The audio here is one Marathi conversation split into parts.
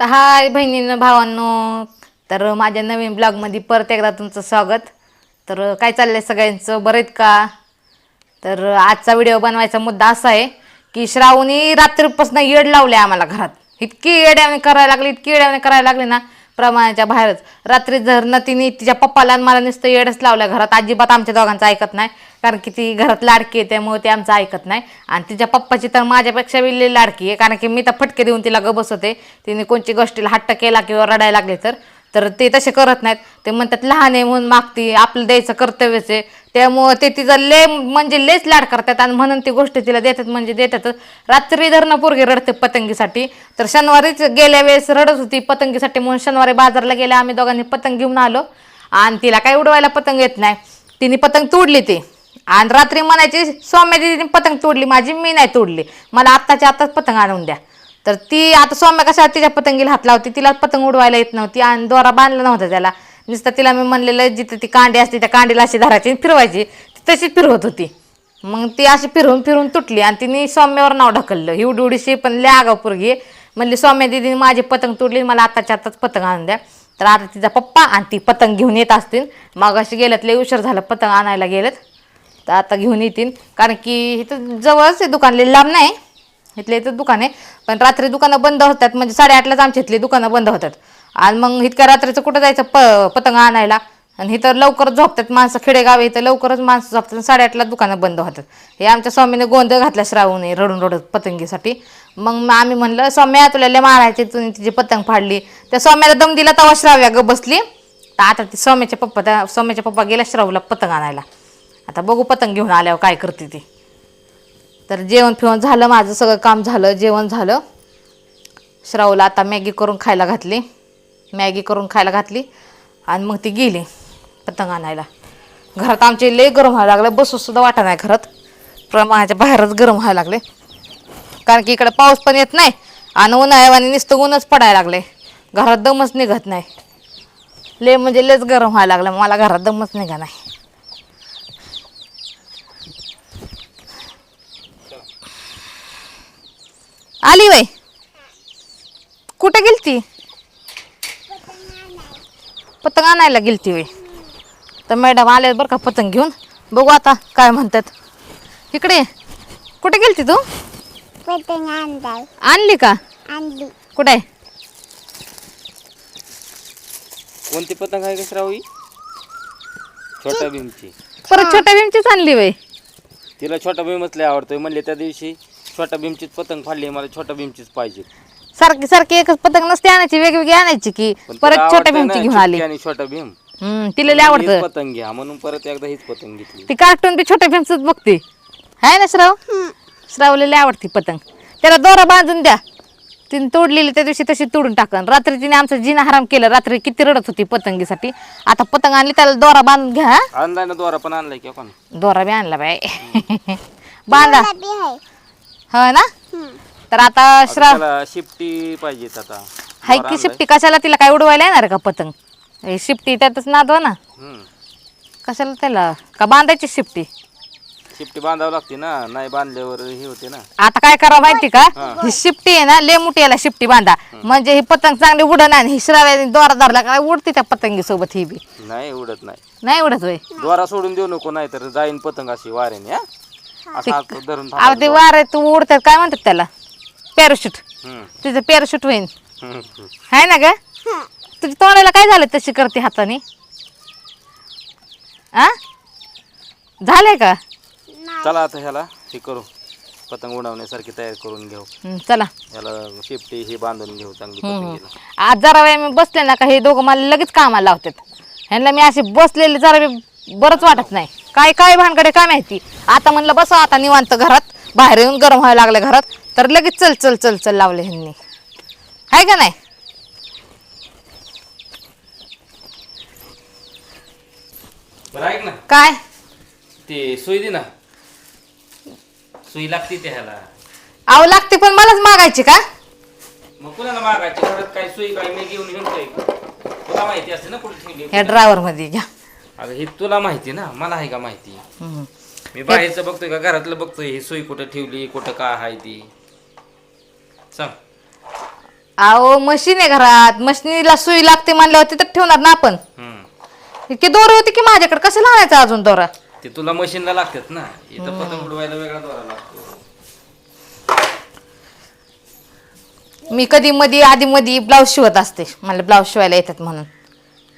तर हाय बहिणीनं भावांनो. तर माझ्या नवीन ब्लॉगमध्ये परत एकदा तुमचं स्वागत. तर काय चाललंय सगळ्यांचं? बरेत का? तर आजचा व्हिडिओ बनवायचा मुद्दा असा आहे की श्रावणी रात्रीपासून येड लावले आम्हाला घरात. इतकी येड्याने करायला लागली इतकी येड्याने करायला लागली ना प्रमाणाच्या बाहेरच. रात्री जर न तिने तिच्या पप्पाला आणि मला नुसतं येडच लावल्या घरात. अजिबात आमच्या दोघांचं ऐकत नाही. कारण की ती घरात लाडकी आहे त्यामुळे ते आमचं ऐकत नाही. आणि तिच्या पप्पाची तर माझ्यापेक्षा बी लाडकी आहे कारण की मी तर फटके देऊन तिला ग बसवते. तिने कोणची गोष्टीला हट्ट केला किंवा रडायला लागले तर तर ते तसे करत नाहीत. ते म्हणतात लहान आहे म्हणून मागती आपलं द्यायचं कर्तव्यच आहे. त्यामुळं ते तिचं ले म्हणजे लेच लाड करतात आणि म्हणून ती गोष्ट तिला देतात म्हणजे देतातच रात्री धरणं पोरगे रडते पतंगीसाठी. तर शनिवारीच गेल्या वेळेस रडत होती पतंगीसाठी म्हणून शनिवारी बाजारला गेल्या आम्ही दोघांनी पतंग घेऊन आलो. आणि तिला काय उडवायला पतंग येत नाही. तिने पतंग तोडली ती. आणि रात्री म्हणायची सौम्या दिदीने पतंग तोडली माझी मी नाही तोडली. मला आत्ताच्या आत्ताच पतंग आणून द्या. तर ती आता सौम्या कशा तिच्या पतंगीला हात लावती? तिला पतंग उडवायला येत नव्हती आणि दोरा बांधला नव्हता त्याला. नुसतं तिला मी म्हणलेलं जिथं ती कांडी असते त्या कांडीला अशी धरायची फिरवायची ती तशीच फिरवत होती. मग ती अशी फिरवून फिरवून तुटली आणि तिने सौम्यावर नाव ढकललं. ही उडीशी पण लय पोरगी म्हणली सौम्या दिदीने माझी पतंग तोडली मला आत्ताच्या आत्ताच पतंग आणून द्या. तर आता तिचा पप्पा आणि ती पतंग घेऊन येत असतील. मग अशी गेल्यात लय उशीर झालं पतंग आणायला गेलेत. तर आता घेऊन येतील. कारण की इथं जवळच आहे दुकान लांब नाही. इथले इथं दुकान आहे. पण रात्री दुकानं बंद होतात म्हणजे साडेआठलाच आमच्या इथली दुकानं बंद होतात. आणि मग इतक्या रात्रीचं कुठं जायचं प पतंग आणायला? आणि इथं लवकरच झोपतात माणसं. खेडेगाव आहे, इथं लवकरच माणसं झोपतात. साडेआठला दुकानं बंद होतात. हे आमच्या स्वामीने गोंधळ घातला श्रावणे रडून रडत पतंगीसाठी. मग मग आम्ही म्हणलं स्वाम्या तुला मारायचे तुम्ही तिची पतंग फाडली. त्या स्वाम्याला दम दिला तेव्हा श्राव्या ग बसली. तर आता ती स्वाम्याचे पप्पा त्या स्वाम्याच्या पप्पा गेला श्रावला पतंग आणायला. आता बघू पतंग घेऊन आल्यावर काय करते ती. तर जेवण फिवण झालं माझं सगळं काम झालं जेवण झालं. श्रावला आता मॅगी करून खायला घातली. मॅगी करून खायला घातली आणि मग ती गेली पतंग आणायला. घरात आमचे लय गरम व्हायला लागलं बसूसुद्धा वाटत वाटा नाही घरात. प्रमाणाच्या बाहेरच गरम व्हायला लागले. कारण की इकडे पाऊस पण येत नाही आणि उन्हाळ्यावानी नुसतं ऊनच पडायला लागले. घरात दमच निघत नाही. लय म्हणजे लयच गरम व्हायला लागलं मला घरात दमच निघा नाही. आली वय कुठे गेलती? पतंग आणायला गेलती वय तर मॅडम आले बरं का पतंग घेऊन बघू आता काय म्हणतात. इकडे. कुठे गेलती तू? पतंग आणली का? आणली. कुठे आहे? कोणती पतंग आहे का श्रावई? छोट्या भीमची. परत छोट्या भीमचीच आणली वय तिला छोटा भीमच लय आवडतोय म्हणले त्या दिवशी. छोट्या भीमचीच पतंग फाडली मला छोट्या भीमचीच पाहिजे. सारखी सारखी एकच पतंग नसते आणायची वेगवेगळी आणायची की पण तिला परत छोट्या भीमची घेऊन आली. आणि छोटा भीम. हम्म तिला लय हीच आवडतं. पतंग घ्या म्हणून परत एकदा हीच पतंग घेतली. ती कार्टून बी छोट्या भीमच बघते. आहे ना श्राव? श्रावला लय आवडती पतंग. त्याला दोरा बांधून द्या. तिने तोडलेली त्या दिवशी तशी तोडून टाकन. रात्री तिने आमचं जिना हराम केलं रात्री किती रडत होती पतंगीसाठी. आता पतंग आणली त्याला दोरा बांधून घ्या हा? आणलाय ना द्वारा पण आणलाय की कोण? दोरा बी आणला बाय बांधा. हो ना? तर आता श्राव त्याला शिफ्टी पाहिजेत आता. हाय की शिफ्टी कशाला तिला काय उडवायला येणार का पतंग? हे शिफ्टी त्यातच नादवा ना. हम्म. कशाला त्याला? का बांधायची शिफ्टी शिफ्टी बांधावं लागते ना नाही बांधल्यावर हे होते ना. आता काय करा माहिती का? ही. शिफ्टी आहे ना ले मोठी याला शिफ्टी बांधा. म्हणजे ही पतंग चांगली उडण आणि ही श्राव्या दोरा धरला काय उडते त्या पतंगी सोबत ही बी. नाही उडत नाही. नाही उडत होय? द्वारा सोडून देऊ नको नाही तर जाईन पतंग अशी वाऱ्याने हा. असं हात धरून अहो ते वारे तू उडतात काय म्हणतात त्याला? पॅराशूट हम्म. तिचं पॅराशूट होईन. हम्म. आहे ना ग? तुझ्या तोंडाला काय झालं तशी करते हाताने? आ? झालंय का? चला आता ह्याला हे करू. पतंग उडवण्यासारखी तयार करून घेऊ. हं, चला. ह्याला शिफ्टी ही बांधून घेऊ चांगली पतंगीला. आज जरा वेळ मी बसले ना का हे दोघं मला लगेच कामाला लावतात. ह्यांना मी असे बसलेले जरा बरंच वाटत नाही. काय काय भानगडे काय माहिती? आता म्हणलं बसा आता निवांत घरात. बाहेर येऊन गरम व्हायला लागलं घरात. तर लगेच चल चल चल चल लावले ह्यांनी. आहे का नाही? बरं ऐक ना. काय? ते सुई दे ना. सुई लागते ते ह्याला. आव लागते पण मलाच मागायची का? मग कुणाला मागायची? घरात काय सुई काय मी घेऊन घेऊन तुला माहिती असते ना कुठे ठेवली ह्या ड्रायव्हरमध्ये घ्या. अगं हे तुला माहिती ना? मला आहे का माहिती. मी बाहेरचं बघतोय का? घरातलं बघतोय. ही सुई कुठं ठेवली? कुठं काय आहे ती? सांग अहो मशीन आहे घरात. मशीनीला सुई लागते म्हणल्यावर तिथं ठेवणार ना आपण. हम्म. इतकी दोर होती की माझ्याकडे? कसं लावायचं अजून दोरा? ते तुला मशीनला लागतात ना? इथं पतंग उडवायला वेगळा दोरा लागतो. मी कधी मधी आधी मधी ब्लाऊज शिवत असते. मला ब्लाऊज शिवायला येतात म्हणून.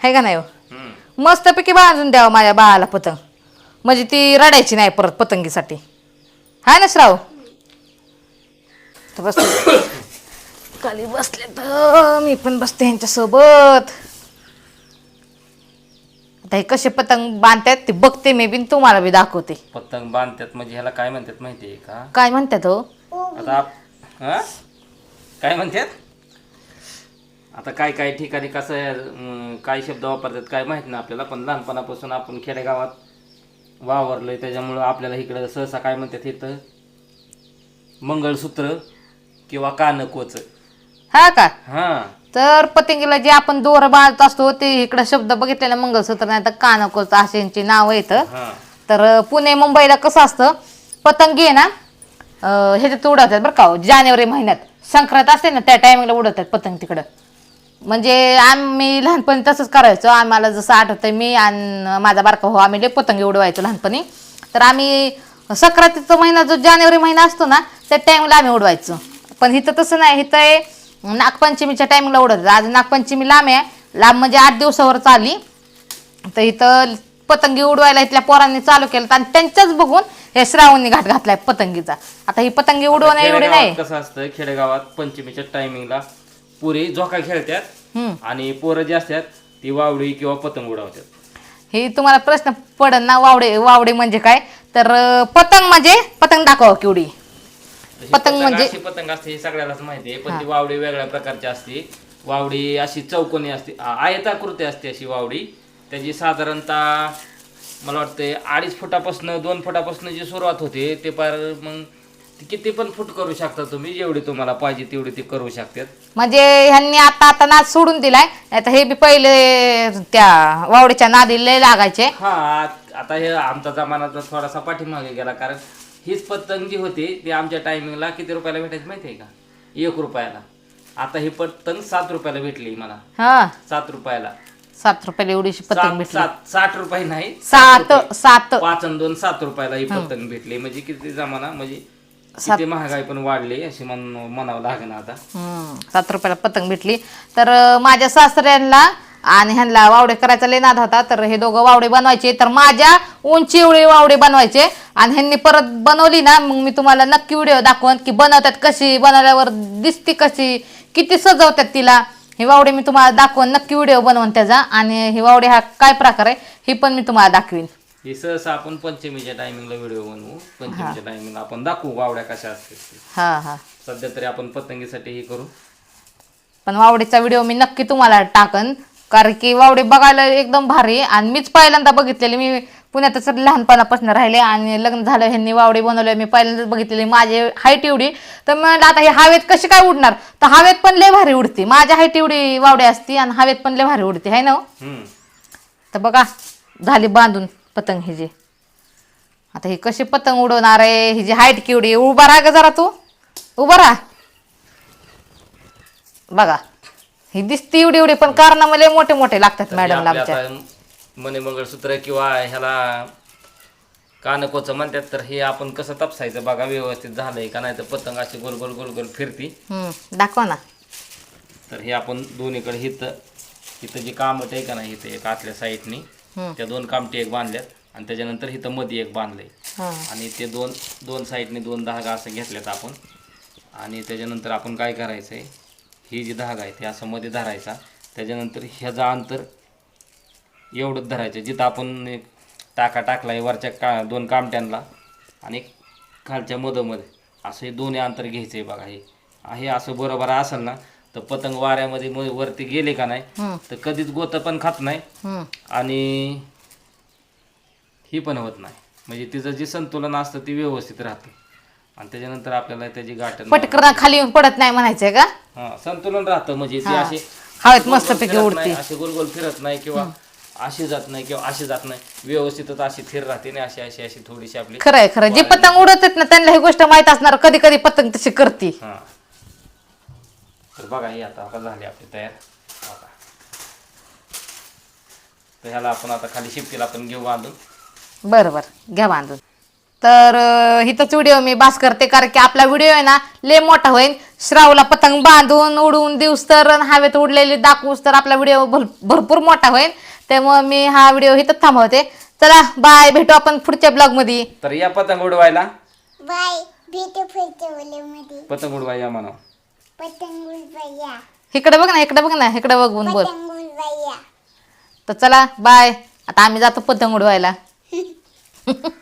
आहे का नाही हो? हम्म. मस्तपैकी बांधून द्यावं माझ्या बाळाला पतंग. म्हणजे ती रडायची नाही परत पतंगीसाठी. हाय ना श्राव? तर बसले खाली बसले तर मी पण बसते यांच्यासोबत. आता हे कसे पतंग बांधतात ते बघते मी बी तुम्हाला बी दाखवते. पतंग बांधतात म्हणजे ह्याला काय म्हणतात माहितीये का? काय म्हणतात हो? आता आप- हा? काय म्हणतात? आता काय काय ठिकाणी कसं काय शब्द वापरतात काय माहीत नाही आपल्याला पण लहानपणापासून आपण खेडेगावात वावरलोय त्याच्यामुळं आपल्याला इकडं सहसा काय म्हणतात इथं? मंगळसूत्र किंवा कानकोच. हा का? हा. तर पतंगीला जे आपण दोर बाळत असतो ते इकडं शब्द बघितलेला मंगळसूत्र नाही तर कानकोच असे यांची नावं येतं हा. तर पुणे मुंबईला कसं असतं पतंगी आहे ना अं, ह्याच्यात उडवतात बरं का हो, जानेवारी महिन्यात. संक्रांत असते ना त्या टायमिंगला उडवतात पतंग तिकडं. म्हणजे आम्ही लहानपणी तसंच करायचो. आम्हाला जसं आठवतंय मी आणि माझा बारका हो आम्ही लय पतंगी उडवायचो लहानपणी. तर आम्ही संक्रांतीचा महिना जो जानेवारी महिना असतो ना त्या टायमिंगला आम्ही उडवायचो. पण इथं तसं नाही. इथं आहे नागपंचमीच्या टायमिंगला उडवतात. आज नागपंचमी लांब आहे. लांब म्हणजे आठ दिवसावर चालली तर इथं पतंगी उडवायला इथल्या पोरांनी चालू केलं आणि त्यांच्याच बघून हे श्रावणी घाट घातलाय पतंगीचा. आता ही पतंगी उडवणं एवढी नाही. कसं असतं? खेडेगावात पंचमीच्या टायमिंगला पुरी झोका खेळतात. आणि पोरं जे असतात ती वावडी किंवा पतंग उडवतात. हे तुम्हाला प्रश्न पडन ना वावडे वावडे म्हणजे काय? तर अं, पतंग म्हणजे पतंग दाखवा केवढी. तशी पतंग म्हणजे- अशी पतंग असते हे सगळ्यालाच माहिती आहे पण ती वावडी वेगळ्या प्रकारची असते. वावडी अशी चौकोनी असते आ- आयताकृती असते अशी वावडी. त्याची साधारणतः मला वाटते अडीच फुटापासून दोन फुटापासून जी सुरुवात होते ते पार मग ती किती पण फूट करू शकता तुम्ही जेवढी तुम्हाला पाहिजे तेवढी ती करू शकतात. म्हणजे ह्यांनी आता आता नाद सोडून दिलाय आता हे बी पहिले त्या वावडीच्या नादी लय लागायचे. हा आत- आता हे आमचा जमाना तर थोडासा पाठीमागे गेला कारण हीच पतंग जी होती ती आमच्या टायमिंगला किती रुपयाला भेटायची माहिती आहे का? एक रुपयाला. आता ही पतंग सात रुपयाला भेटली मला. हा. सात रुपयाला. सात रुपयाला एवढीशी पतंग सात भेटली. सात साठ रुपये नाही सात सात पाच आणि दोन सात रुपयाला ही. पतंग भेटली. म्हणजे किती जमाना म्हणजे किती महागाई पण वाढली अशी म्हण म्हणावं लागेल आता. हम्म, सात रुपयाला पतंग भेटली. तर अं, माझ्या सासऱ्यांना आणि ह्यांना वावडे करायचा लय नाद होता. तर हे दोघं वावडे बनवायचे. तर माझ्या उंची एवढे वावडे बनवायचे. आणि ह्यांनी परत बनवली ना मग मी तुम्हाला नक्की व्हिडिओ दाखवून की बनवतात कशी बनवल्यावर दिसती कशी किती सजवतात तिला. हे वावडे मी तुम्हाला दाखवून नक्की व्हिडिओ बनवून त्याचा. आणि हे वावडे हा काय प्रकार आहे हे पण मी तुम्हाला दाखवीन. हे सहसा आपण पंचमीच्या टायमिंगला व्हिडिओ बनवू. पंचमीच्या टायमिंगला आपण दाखवू वावड्या कशा असतात ते. हा हा. सध्या तरी आपण पतंगीसाठी हे करू. पण वावडीचा व्हिडिओ मी नक्की तुम्हाला टाकन. कारण की वावडे बघायला एकदम भारी आहे. आणि मीच पहिल्यांदा बघितलेली. मी पुण्यातच लहानपणापासून राहिले आणि लग्न झालं ह्यांनी वावडे बनवले. मी पहिल्यांदाच बघितलेली. माझी हाईट एवढी. तर म्हणलं आता हे हवेत कशी काय उडणार? तर हवेत पण लय भारी उडते. माझ्या हाईट एवढी वावडे असती आणि हवेत पण लय भारी उडते. है ना हो? हम्म. तर बघा झाली बांधून. पतंग ही जी. आता ही कशी पतंग उडवणार आहे? ही जी हाईट केवढी? उभा राहा ग जरा तू. उभा राहा. बघा. ही दिसती एवढी एवढी पण कारणामध्ये मोठे मोठे लागतात मॅडमला आपले आमच्या. मंगळसूत्र किंवा ह्याला कानकोचं म्हणतात तर हे आपण कसं तपसायचं बघा व्यवस्थित झालंय का नाही तर पतंग अशी गोल गोल गोल गोल फिरती. हम्म, दाखवा ना. तर हे आपण दोन्हीकडे हिथं इथं जी कामट आहे का नाही इथं एक आतल्या साईडनी. त्या दोन कामटी एक बांधल्यात आणि त्याच्यानंतर इथं मध्ये एक बांधलंय. हा. आणि ते दोन दोन साईडने दोन धागा असं घेतल्यात आपण. आणि त्याच्यानंतर आपण काय करायचं आहे ही जी धागा आहे ते असं मध्ये धरायचा. त्याच्यानंतर ह्याचा अंतर एवढंच धरायचं. जिथं आपण एक टाका टाकला आहे वरच्या का दोन कामट्यांना आणि खालच्या मधोमध्ये असं हे दोन्ही अंतर घ्यायचं आहे बघा हे. हे असं बरोबर असेल ना तर पतंग वाऱ्यामध्ये म- वरती गेले का नाही हम्म, तर कधीच गोतं पण खात नाही हम्म. आणि ही पण होत नाही. म्हणजे तिचं जे संतुलन असतं ते व्यवस्थित राहतं. आणि त्याच्यानंतर आपल्याला त्याची गाठण पटकन खाली येऊन पडत नाही म्हणायचंय का? हा संतुलन राहतं. म्हणजे ते. असे हवेत गोल-गोल मस्तपैकी फिरत उडते. नाही, असे गोल गोल फिरत नाही किंवा अशी जात नाही किंवा अशी जात नाही. व्यवस्थितच अशी थिर राहते आणि अशी अशी अशी थोडीशी आपली खरंय खरं जे पतंग उडवतात ना त्यांना ही गोष्ट माहीत असणार. कधी कधी पतंग तशी करते. हा. तर बघा ही आता आता झाली आपली तयार बघा तर ह्याला आपण आता खाली शिफ्टीला आपण घेऊ बांधून बरं बरं. घ्या बांधून तर अं, हिथंच व्हिडिओ मी बास करते कारण की आपला व्हिडिओ आहे ना लय मोठा होईल श्रावला पतंग बांधून उडवून दिवस तर हवेत उडलेली दाखवूस तर आपला व्हिडिओ भरपूर मोठा होईल त्यामुळे मी हा व्हिडिओ इथंच थांबवते. चला बाय भेटू आपण पुढच्या ब्लॉगमध्ये तर या पतंग उडवायला. बाय ब्युटिफुलमध्ये पतंग उडवायला म्हणा. इकडे बघ ना इकडे बघ ना इकडे बघून बोल. तर चला बाय. आता आम्ही जातो पतंग उडवायला.